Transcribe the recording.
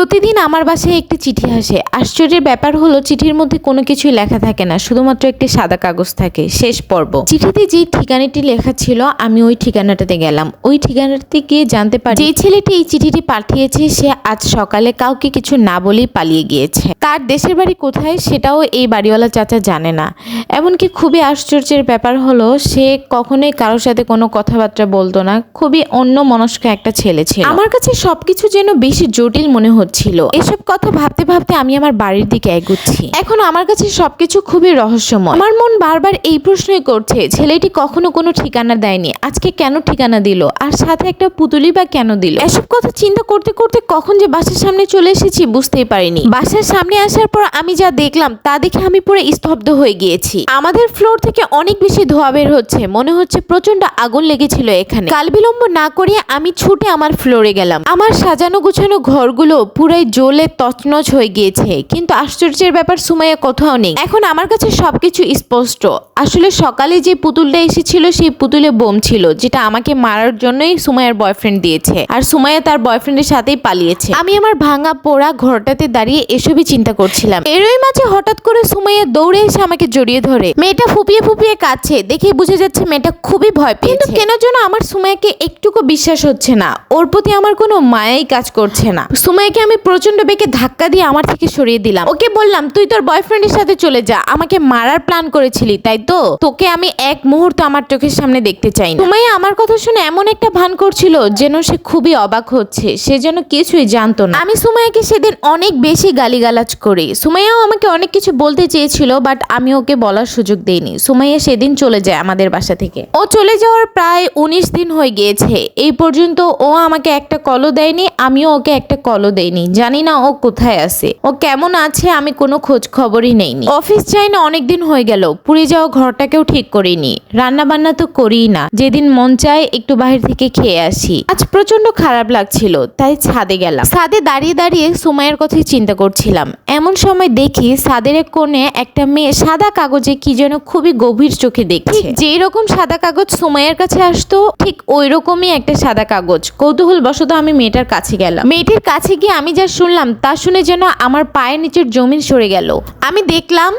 প্রতিদিন আমার বাসায় একটি চিঠি আসে। আশ্চর্যের ব্যাপার হলো, চিঠির মধ্যে কোনো কিছুই লেখা থাকে না, শুধুমাত্র একটি সাদা কাগজ থাকে। শেষ পর্ব। চিঠিতে যে ঠিকানাটি লেখা ছিল, আমি ওই ঠিকানাটাতে গেলাম। ওই ঠিকানাতে গিয়ে জানতে পারি যে ছেলেটি এই চিঠিটি পাঠিয়েছে, সে আজ সকালে কাউকে কিছু না বলেই পালিয়ে গিয়েছে। তার দেশের বাড়ি কোথায়, সেটাও এই বাড়িওয়ালা চাচা জানে না। এমনকি খুবই আশ্চর্যের ব্যাপার হলো, সে কখনোই কারোর সাথে কোনো কথাবার্তা বলতো না। খুবই অন্য মনস্ক একটা ছেলে ছিল। আমার কাছে সবকিছু যেন বেশি জটিল মনে হচ্ছিল এসব কথা ভাবতে ভাবতে আমি আমার বাড়ির দিকে এগুচ্ছি। এখন আমার কাছে সবকিছু খুবই রহস্যময়। আমার মন বারবার এই প্রশ্নই করছে, ছেলেটি কখনো কোনো ঠিকানা দেয়নি। আজকে কেন ঠিকানা দিল? আর সাথে একটা পুতুলি বা কেন দিল? এসব কথা চিন্তা করতে করতে কখন যে বাসার সামনে চলে এসেছি বুঝতেই পারিনি। বাসার সামনে আসার পর আমি যা দেখলাম, তা দেখে আমি পুরো স্তব্ধ হয়ে গিয়েছি। আমাদের ফ্লোর থেকে অনেক বেশি ধোয়া বের হচ্ছে। মনে হচ্ছে প্রচণ্ড আগুন লেগেছিল এখানে। কাল বিলম্ব না করিয়ে আমি ছুটে আমার ফ্লোরে গেলাম। আমার সাজানো গুছানো ঘরগুলো পুরাই জ্বলে তছনছ হয়ে গিয়েছে। কিন্তু আশ্চর্যের ব্যাপার, সুমাইয়া কোথাও নেই। এখন আমার কাছে সবকিছু স্পষ্ট। আসলে সকালে যে পুতুলটা এসেছিল, সেই পুতুলে বোম ছিল, যেটা আমাকে মারার জন্যই সুমাইয়ার বয়ফ্রেন্ড দিয়েছে। আর সুমাইয়া তার বয়ফ্রেন্ডের সাথেই পালিয়েছে। আমি আমার ভাঙা পোড়া ঘরটাতে দাঁড়িয়ে এসবই চিন্তা করছিলাম। এরই মাঝে হঠাৎ করে সুমাইয়া দৌড়ে এসে আমাকে জড়িয়ে ধরে। মেয়েটা ফুপিয়ে ফুপিয়ে কাছে দেখে বুঝে যাচ্ছে মেয়েটা খুবই ভয় পেয়েছে। কিন্তু কেন যেন আমার সুমাইয়াকে একটুকু বিশ্বাস হচ্ছে না। ওর প্রতি আমার কোনো মায়াই কাজ করছে না। সুমাইয়াকে আমি প্রচণ্ড বেগে ধাক্কা দিয়ে আমার থেকে সরিয়ে দিলাম। ওকে বললাম, তুই তোর বয়ফ্রেন্ডের সাথে চলে যা। আমাকে মারার প্ল্যান করেছিলি, তাই তো? তোকে আমি এক মুহূর্ত আমার চোখের সামনে দেখতে চাই সুমাইয়া আমার কথা শুনে এমন একটা ভান করছিল যেন সে খুবই অবাক হচ্ছে। সে যেন কিছুই জানতো না। আমি সুমাইয়াকে সেদিন অনেক বেশি গালিগালাজ করি। সুমাইয়াও আমাকে অনেক কিছু বলতে চেয়েছিল বাট আমি ওকে বলার সুযোগ দেইনি। সুমাইয়া সেদিন চলে যায় আমাদের বাসা থেকে। ও চলে যাওয়ার প্রায় উনিশ দিন হয়ে গিয়েছে। এই পর্যন্ত ও আমাকে একটা কলও দেয়নি, আমিও ওকে একটা কলও দেইনি জানি না ও কোথায় আছে। ও কেমন আছে আমি কোনো খোঁজ খবরই নেইনি। অফিস যাই না অনেকদিন হয়ে গেল। পুড়ে যাওয়া ঘরটাকেও ঠিক করিনি। রান্না বান্না তো করিই না। যেদিন মন চায় একটু বাইরে থেকে খেয়ে আসি। আজ প্রচণ্ড খারাপ লাগছিল, তাই ছাদে গেলাম। ছাদে দাঁড়িয়ে দাঁড়িয়ে সময়ের কথাই চিন্তা করছিলাম। এমন সময় দেখি ছাদের এক কোণে একটা মেয়ে সাদা কাগজে কি যেন খুবই গভীর চোখে দেখছে। যেই রকম সাদা কাগজ সময়ের কাছে আসতো, ঠিক ওই রকমই একটা সাদা কাগজ। কৌতূহল বশত আমি মেয়েটার কাছে গেলাম। মেয়েটির কাছে গিয়ে আমি যা শুনলাম তা শুনে যেন আমার পায়ের নিচের জমিন সরে গেল। আমি দেখলাম